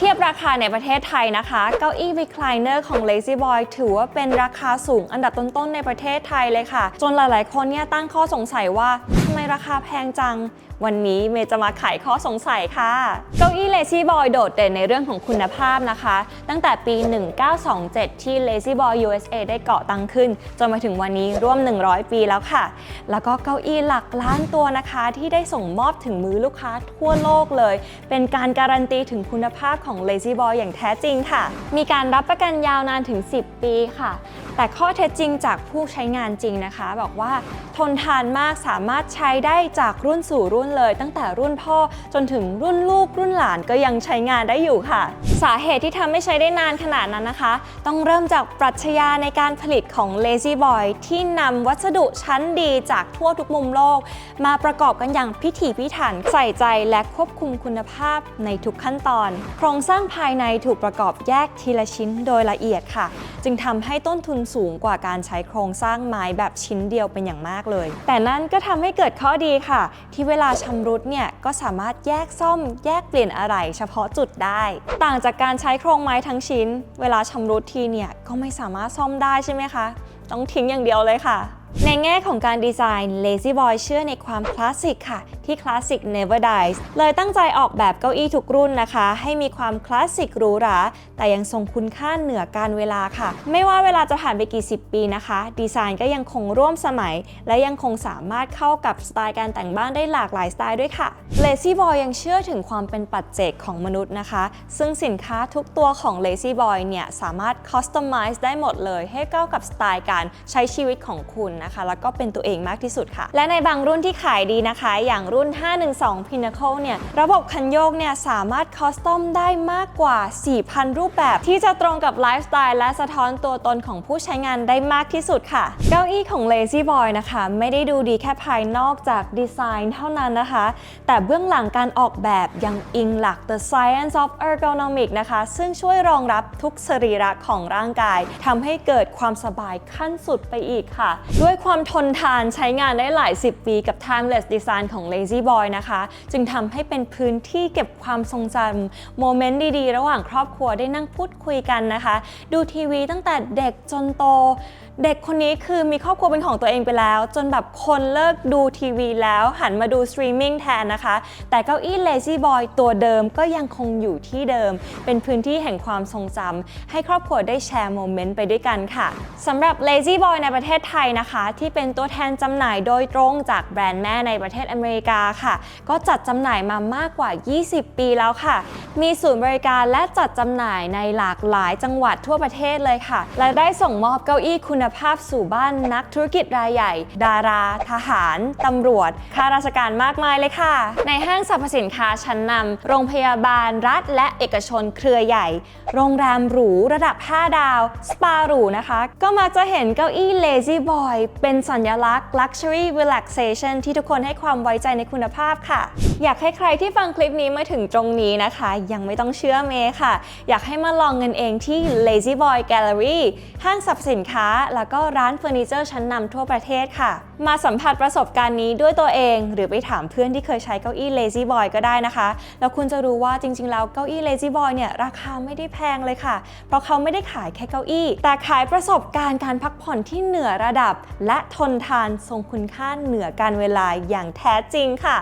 เทียบราคาในประเทศไทยนะคะ เก้าอี้ recliner ของ Lazy Boy ถือว่าเป็นราคาสูงอันดับต้นๆในประเทศไทยเลยค่ะ จนหลายๆ คนเนี่ยตั้งข้อสงสัยว่าำไมราคาแพงจัง วันนี้เมย์จะมาไขข้อสงสัยค่ะ เก้าอี้ Lazy Boy โดดเด่นในเรื่องของคุณภาพนะคะ ตั้งแต่ปี 1927 ที่ Lazy Boy USA ได้เกาะตั้งขึ้น จนมาถึงวันนี้ร่วม 100 ปีแล้วค่ะ แล้วก็เก้าอี้หลักล้านตัวนะคะ ที่ได้ส่งมอบถึงมือลูกค้าทั่วโลกเลย เป็นการการันตีถึงคุณภาพของ Lazy Boy อย่างแท้จริงค่ะ มีการรับประกันยาวนานถึง 10 ปีค่ะ แต่ข้อเท็จจริงจากผู้ใช้งานจริงนะคะ บอกว่าทนทานมากสามารถใช้ได้จากรุ่นสู่รุ่นเลย ตั้งแต่รุ่นพ่อจนถึงรุ่นลูกรุ่นหลานก็ยังใช้งานได้อยู่ค่ะ สาเหตุที่ทำให้ใช้ได้นานขนาดนั้นนะคะ ต้องเริ่มจากปรัชญาในการผลิตของ Lazy Boy ที่นำวัสดุชั้นดีจากทั่วทุกมุมโลก มาประกอบกันอย่างพิถีพิถันใส่ใจและควบคุมคุณภาพในทุกขั้นตอน โครงสร้างภายในถูกประกอบแยกทีละชิ้นโดยละเอียดค่ะ จึงทำให้ต้นทุนสูงกว่าการใช้โครงสร้างไม้แบบชิ้นเดียวเป็นอย่างมากเลย แต่นั่นก็ทำให้เกิดข้อดีค่ะ ที่เวลาชำรุดเนี่ยก็สามารถแยกซ่อม แยกเปลี่ยนอะไรเฉพาะจุดได้ ต่างจากการใช้โครงไม้ทั้งชิ้น เวลาชำรุดทีเนี่ยก็ไม่สามารถซ่อมได้ใช่ไหมคะ ต้องทิ้งอย่างเดียวเลยค่ะ ในแง่ของการดีไซน์ Lazy Boy เชื่อในความคลาสสิกค่ะ ที่คลาสสิก never dies เลยตั้งใจออกแบบเก้าอี้ทุกรุ่นนะคะ ให้มีความคลาสสิกหรูหรา แต่ยังทรงคุณค่าเหนือการเวลาค่ะ ไม่ว่าเวลาจะผ่านไปกี่สิบปีนะคะ ดีไซน์ก็ยังคงร่วมสมัย และยังคงสามารถเข้ากับสไตล์การแต่งบ้านได้หลากหลายสไตล์ด้วยค่ะ Lazy Boy ยังเชื่อถึงความเป็นปัจเจกของมนุษย์นะคะ ซึ่งสินค้าทุกตัวของ Lazy Boy เนี่ยสามารถ customize ได้หมดเลย ให้เข้ากับสไตล์การใช้ชีวิตของคุณนะคะ แล้วก็เป็นตัวเองมากที่สุดค่ะ และในบางรุ่นที่ขายดีนะคะ อย่างรุ่น 512 Pinnacle เนี่ย ระบบคันโยกเนี่ยสามารถ custom ได้มากกว่า 4,000 รูปแบบ ที่จะตรงกับไลฟ์สไตล์และสะท้อนตัวตนของผู้ใช้งานได้มากที่สุดค่ะ เก้าอี้ของ Lazy Boy นะคะ ไม่ได้ดูดีแค่ภายนอกจากดีไซน์เท่านั้นนะคะ แต่เบื้องหลังการออกแบบยังอิงหลัก The Science of Ergonomics นะคะ ซึ่งช่วยรองรับทุกสรีระของร่างกายทำให้เกิดความสบายขั้นสุดไปอีกค่ะ ด้วยยความทนทานใช้งานได้หลาย 10 ปีกับ Timeless Design ของ Lazy Boy นะคะ จึงทำให้เป็นพื้นที่เก็บความทรงจำโมเมนต์ดีๆ ระหว่างครอบครัวได้นั่งพูดคุยกันนะคะ ดูทีวีตั้งแต่เด็กจนโตเด็กคนนี้คือมีครอบครัวเป็นของตัวเองไปแล้ว จนแบบคนเลิกดูทีวีแล้วหันมาดูสตรีมมิ่งแทนนะคะ แต่เก้าอี้ Lazy Boy ตัวเดิมก็ยังคงอยู่ที่เดิม เป็นพื้นที่แห่งความทรงจำให้ครอบครัวได้แชร์โมเมนต์ไปด้วยกันค่ะสำหรับ Lazy Boy ในประเทศไทยนะคะ ที่เป็นตัวแทนจำหน่ายโดยตรงจากแบรนด์แม่ในประเทศอเมริกาค่ะ ก็จัดจำหน่ายมามากกว่า 20 ปีแล้วค่ะ มีศูนย์บริการและจัดจำหน่ายในหลากหลายจังหวัดทั่วประเทศเลยค่ะ และได้ส่งมอบเก้าอี้คุณภาพสู่บ้านนักธุรกิจรายใหญ่ ดารา ทหาร ตำรวจ ข้าราชการมากมายเลยค่ะ ในห้างสรรพสินค้าชั้นนำโรงพยาบาลรัฐและเอกชนเครือใหญ่ โรงแรมหรูระดับ 5 ดาว สปาหรูนะคะ ก็มักจะเห็นเก้าอี้ Lazy Boy เป็นสัญลักษณ์ Luxury Relaxation ที่ทุกคนให้ความไว้ใจในคุณภาพค่ะ อยากให้ใครที่ฟังคลิปนี้มาถึงตรงนี้นะคะ ยังไม่ต้องเชื่อเมย์ค่ะ อยากให้มาลองเงินเองที่ Lazy Boy Gallery ห้างสรรพสินค้าแล้วก็ร้านเฟอร์นิเจอร์ชั้นนำทั่วประเทศค่ะ มาสัมผัสประสบการณ์นี้ด้วยตัวเอง หรือไปถามเพื่อนที่เคยใช้เก้าอี้ Lazy Boy ก็ได้นะคะ แล้วคุณจะรู้ว่าจริง ๆ แล้วเก้าอี้ Lazy Boy เนี่ยราคาไม่ได้แพงเลยค่ะ เพราะเขาไม่ได้ขายแค่เก้าอี้ แต่ขายประสบการณ์การพักผ่อนที่เหนือระดับ และทนทานทรงคุณค่าเหนือการเวลาอย่างแท้จริงค่ะ